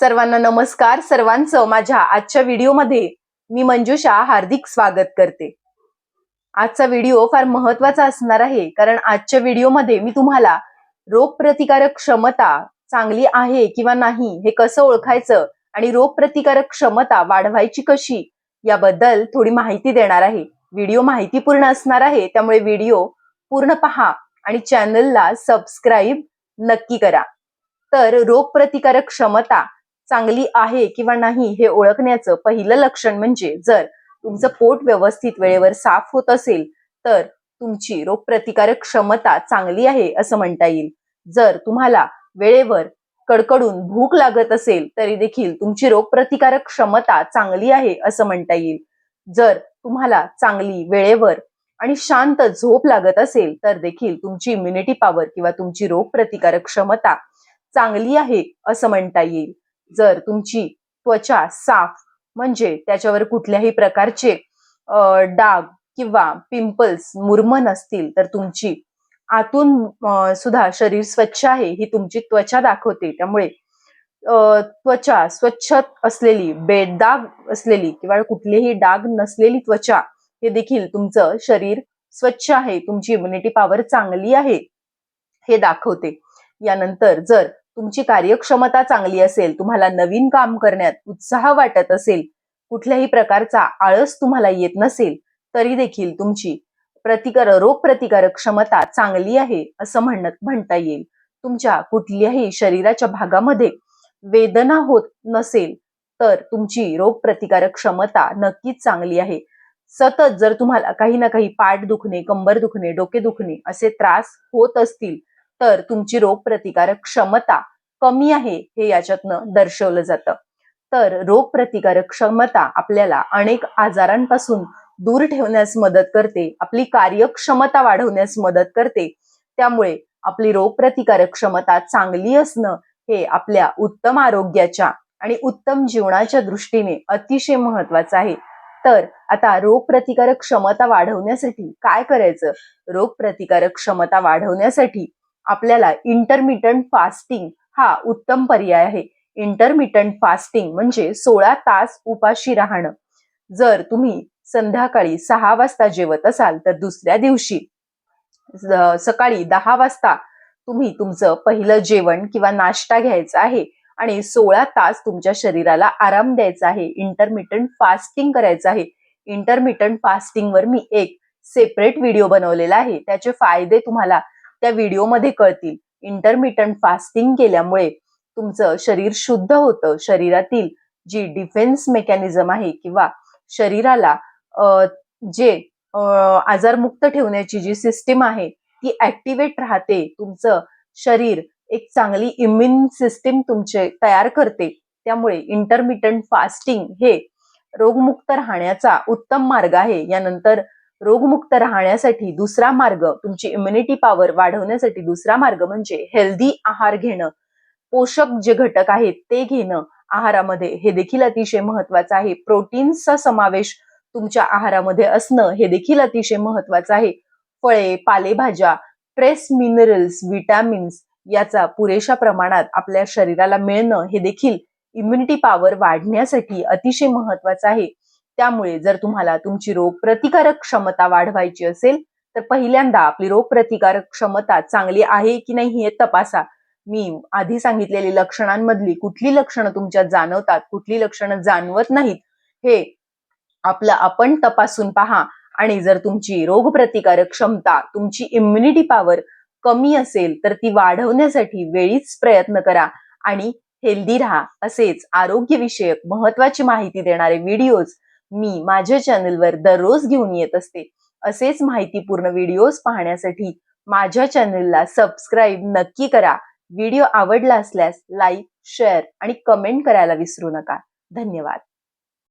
सर्वांना नमस्कार. सर्वांचं माझ्या आजच्या व्हिडिओमध्ये मी मंजुषा हार्दिक स्वागत करते. आजचा व्हिडिओ फार महत्त्वाचा असणार आहे कारण आजच्या व्हिडिओमध्ये मी तुम्हाला रोगप्रतिकारक क्षमता चांगली आहे किंवा नाही हे कसं ओळखायचं आणि रोगप्रतिकारक क्षमता वाढवायची कशी याबद्दल थोडी माहिती देणार आहे. व्हिडिओ माहितीपूर्ण असणार आहे त्यामुळे व्हिडिओ पूर्ण पहा आणि चॅनलला सबस्क्राईब नक्की करा. तर रोगप्रतिकारक क्षमता चांगली आहे किंवा नाही हे ओळखण्याचं पहिलं लक्षण म्हणजे जर तुमचं पोट व्यवस्थित वेळेवर साफ होत असेल तर तुमची रोगप्रतिकारक क्षमता चांगली आहे असं म्हणता येईल. जर तुम्हाला वेळेवर कडकडून भूक लागत असेल तरी देखील तुमची रोगप्रतिकारक क्षमता चांगली आहे असं म्हणता येईल. जर तुम्हाला चांगली वेळेवर आणि शांत झोप लागत असेल तर देखील तुमची इम्युनिटी पॉवर किंवा तुमची रोगप्रतिकारक क्षमता चांगली आहे असं म्हणता येईल. जर तुमची त्वचा साफ म्हणजे त्याच्यावर कुठल्याही प्रकारचे डाग किंवा पिंपल्स मुरमन असतील तर तुमची आतून सुद्धा शरीर स्वच्छ आहे ही तुमची त्वचा दाखवते. त्यामुळे त्वचा स्वच्छ असलेली बेदाग असलेली किंवा कुठलेही डाग नसलेली त्वचा हे देखील तुमचं शरीर स्वच्छ आहे तुमची इम्युनिटी पॉवर चांगली आहे हे दाखवते. यानंतर जर तुमची कार्यक्षमता चांगली असेल तुम्हाला नवीन काम करण्यात उत्साह वाटत असेल कुठल्याही प्रकारचा आळस तुम्हाला येत नसेल तरी देखील तुमची प्रतिकार रोगप्रतिकारक क्षमता चांगली आहे असं म्हणत म्हणता येईल. तुमच्या कुठल्याही शरीराच्या भागामध्ये वेदना होत नसेल तर तुमची रोगप्रतिकारक क्षमता नक्कीच चांगली आहे. सतत जर तुम्हाला काही ना काही पाठ दुखणे कंबर दुखणे डोके दुखणे असे त्रास होत असतील तर तुमची रोगप्रतिकारक क्षमता कमी आहे हे याच्यातनं दर्शवलं जातं. तर रोगप्रतिकारक क्षमता आपल्याला अनेक आजारांपासून दूर ठेवण्यास मदत करते आपली कार्यक्षमता वाढवण्यास मदत करते. त्यामुळे आपली रोगप्रतिकारक क्षमता चांगली असणं हे आपल्या उत्तम आरोग्याच्या आणि उत्तम जीवनाच्या दृष्टीने अतिशय महत्वाचं आहे. तर आता रोगप्रतिकारक क्षमता वाढवण्यासाठी काय करायचं? रोगप्रतिकारक क्षमता वाढवण्यासाठी आपल्याला इंटरमिटंट फास्टिंग हा उत्तम पर्याय आहे. इंटरमिटंट फास्टिंग म्हणजे सोळा तास उपाशी राहणं. जर तुम्ही संध्याकाळी सहा वाजता जेवत असाल तर दुसऱ्या दिवशी सकाळी दहा वाजता तुम्ही तुमचं पहिलं जेवण किंवा नाश्ता घ्यायचा आहे आणि सोळा तास तुमच्या शरीराला आराम द्यायचा आहे. इंटरमिटंट फास्टिंग करायचं आहे. इंटरमिटंट फास्टिंगवर मी एक सेपरेट व्हिडिओ बनवलेला आहे. त्याचे फायदे तुम्हाला त्या व्हिडिओमध्ये कळतील. इंटरमिटंट फास्टिंग केल्यामुळे तुमचं शरीर शुद्ध होतं. शरीरातील जी डिफेन्स मेकॅनिझम आहे किंवा शरीराला जे आजारमुक्त ठेवण्याची जी सिस्टीम आहे ती ऍक्टिव्हेट राहते. तुमचं शरीर एक चांगली इम्युन सिस्टीम तुमचे तयार करते. त्यामुळे इंटरमिटंट फास्टिंग हे रोगमुक्त राहण्याचा उत्तम मार्ग आहे. यानंतर रोगमुक्त राहण्यासाठी दुसरा मार्ग तुमची इम्युनिटी पॉवर वाढवण्यासाठी दुसरा मार्ग म्हणजे हेल्दी आहार घेणं. पोषक जे घटक आहेत ते घेणं आहारामध्ये. हे देखील अतिशय महत्वाचं आहे. प्रोटीन्सचा समावेश तुमच्या आहारामध्ये असणं हे देखील अतिशय महत्वाचं आहे. फळे पालेभाज्या ट्रेस मिनरल्स विटॅमिन्स याचा पुरेशा प्रमाणात आपल्या शरीराला मिळणं हे देखील इम्युनिटी पॉवर वाढण्यासाठी अतिशय महत्वाचं आहे. त्यामुळे जर तुम्हाला तुमची रोग प्रतिकारक क्षमता वाढवायची असेल तर पहिल्यांदा आपली रोग प्रतिकारक क्षमता चांगली आहे की नाही हे तपासा. मी आधी सांगितलेली लक्षणांमधली कुठली लक्षणं तुमच्यात जाणवतात कुठली लक्षणं जाणवत नाहीत हे आपलं आपण तपासून पहा. आणि जर तुमची रोगप्रतिकारक क्षमता तुमची इम्युनिटी पॉवर कमी असेल तर ती वाढवण्यासाठी वेळीच प्रयत्न करा आणि हेल्दी राहा. असेच आरोग्यविषयक महत्वाची माहिती देणारे व्हिडिओज मी माझ्या चॅनलवर दररोज घेऊन येत असते. असेच माहितीपूर्ण व्हिडिओज पाहण्यासाठी माझ्या चॅनलला सबस्क्राईब नक्की करा. व्हिडिओ आवडला असल्यास लाईक शेअर आणि कमेंट करायला विसरू नका. धन्यवाद.